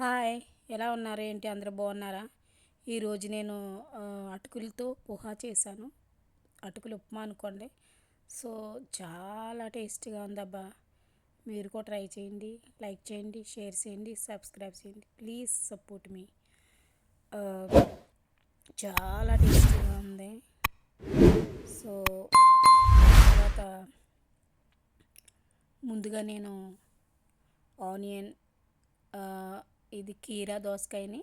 Hi ఎలా ఉన్నారు? ఏంటి? అందరూ బాగున్నారా? ఈరోజు నేను అటుకులతో పోహా చేశాను. అటుకులు ఉప్మా అనుకోండి. సో చాలా టేస్టీగా ఉందబ్బా మీరు కూడా ట్రై చేయండి లైక్ చేయండి షేర్ చేయండి సబ్స్క్రైబ్ చేయండి. ప్లీజ్ సపోర్ట్ మీ. చాలా టేస్టీగా ఉంది. సో తర్వాత ముందుగా నేను ఆనియన్ ఇది కీరా దోసకాయని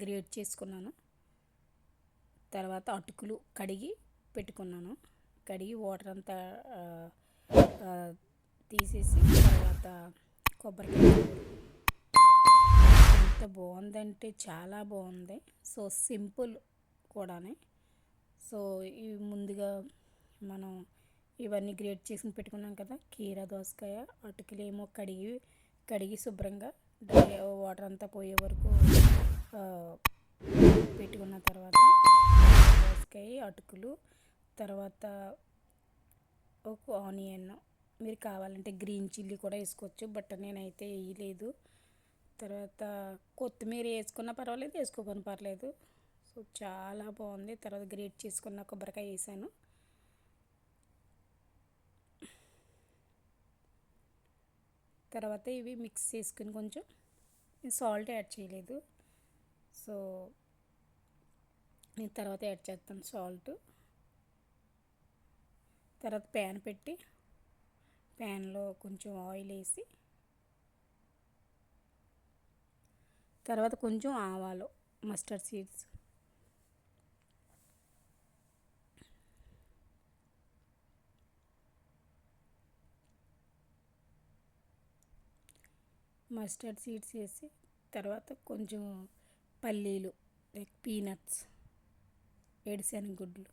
గ్రేట్ చేసుకున్నాను. తర్వాత అటుకులు కడిగి పెట్టుకున్నాను. కడిగి వాటర్ అంతా తీసేసి తర్వాత కొబ్బరికాయ ఎంత బాగుందంటే చాలా బాగుంది. So simple కూడానే. సో ఇవి ముందుగా మనం ఇవన్నీ గ్రేట్ చేసి పెట్టుకున్నాం కదా కీరా దోసకాయ అటుకులేమో కడిగి కడిగి శుభ్రంగా వాటర్ అంతా పోయే వరకు పెట్టుకున్న తర్వాత దోసకాయ అటుకులు తర్వాత ఒక ఆనియన్. మీరు కావాలంటే గ్రీన్ చిల్లీ కూడా వేసుకోవచ్చు బట్ నేనైతే వేయలేదు. తర్వాత కొత్తిమీర వేసుకున్నా పర్వాలేదు వేసుకోకపోయినా పర్లేదు. సో చాలా బాగుంది. తర్వాత గ్రేట్ చేసుకున్న కొబ్బరికాయ వేసాను. తర్వాత ఇవి మిక్స్ చేసుకుని కొంచెం సాల్ట్ యాడ్ చేయలేదు. సో నేను తర్వాత యాడ్ చేస్తాను సాల్ట్ తర్వాత ప్యాన్ పెట్టి ప్యాన్లో కొంచెం ఆయిల్ వేసి తర్వాత కొంచెం ఆవాలు మస్టర్డ్ సీడ్స్ మస్టర్డ్ సీడ్స్ వేసి తర్వాత కొంచెం పల్లీలు లైక్ పీనట్స్ ఏడుశనగ గుడ్లు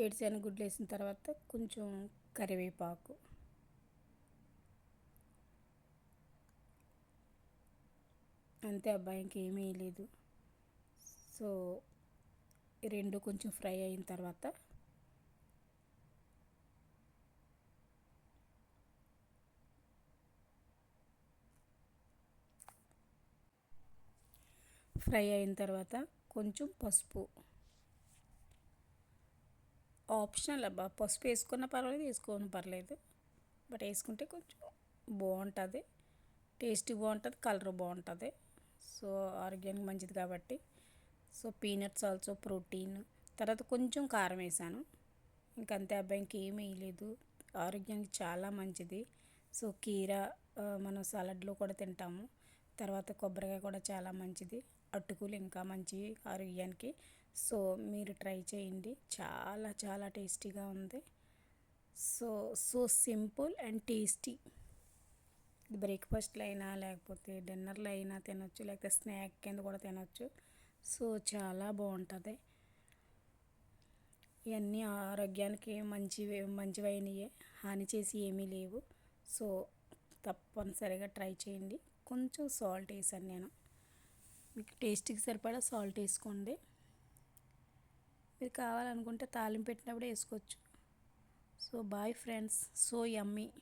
ఏడుశనగ గుడ్లు వేసిన తర్వాత కొంచెం కరివేపాకు. అంతే అబ్బాయి ఇంకేమీ లేదు. సో రెండు కొంచెం ఫ్రై అయిన తర్వాత ఫ్రై అయిన తర్వాత కొంచెం పసుపు. ఆప్షనల్ అబ్బా పసుపు వేసుకున్న పర్వాలేదు వేసుకోని పర్లేదు. బట్ వేసుకుంటే కొంచెం బాగుంటుంది. టేస్ట్ బాగుంటుంది కలర్ బాగుంటుంది. సో ఆరోగ్యానికి మంచిది కాబట్టి సో పీనట్స్ ఆల్సో ప్రోటీన్. తర్వాత కొంచెం కారం వేసాను. ఇంకంతే అబ్బాయి ఏమీ వేయలేదు. ఆరోగ్యానికి చాలా మంచిది. సో కీర మనం సలాడ్లో కూడా తింటాము. తర్వాత కొబ్బరికాయ కూడా చాలా మంచిది. అటుకులు ఇంకా మంచివి ఆరోగ్యానికి. సో మీరు ట్రై చేయండి. చాలా చాలా టేస్టీగా ఉంది. So so simple and tasty. బ్రేక్ఫాస్ట్లో అయినా లేకపోతే డిన్నర్లో అయినా తినొచ్చు లేకపోతే స్నాక్ కింద కూడా తినొచ్చు. సో చాలా బాగుంటుంది. ఇవన్నీ ఆరోగ్యానికి మంచివి మంచివైనయే. హాని చేసి ఏమీ లేవు. సో తప్పనిసరిగా ట్రై చేయండి. కొంచెం సాల్ట్ వేసాను నేను. మీకు టేస్ట్కి సరిపడా సాల్ట్ వేసుకోండి. మీరు కావాలనుకుంటే తాలింపు పెట్టినప్పుడు వేసుకోవచ్చు. So bye friends. So yummy.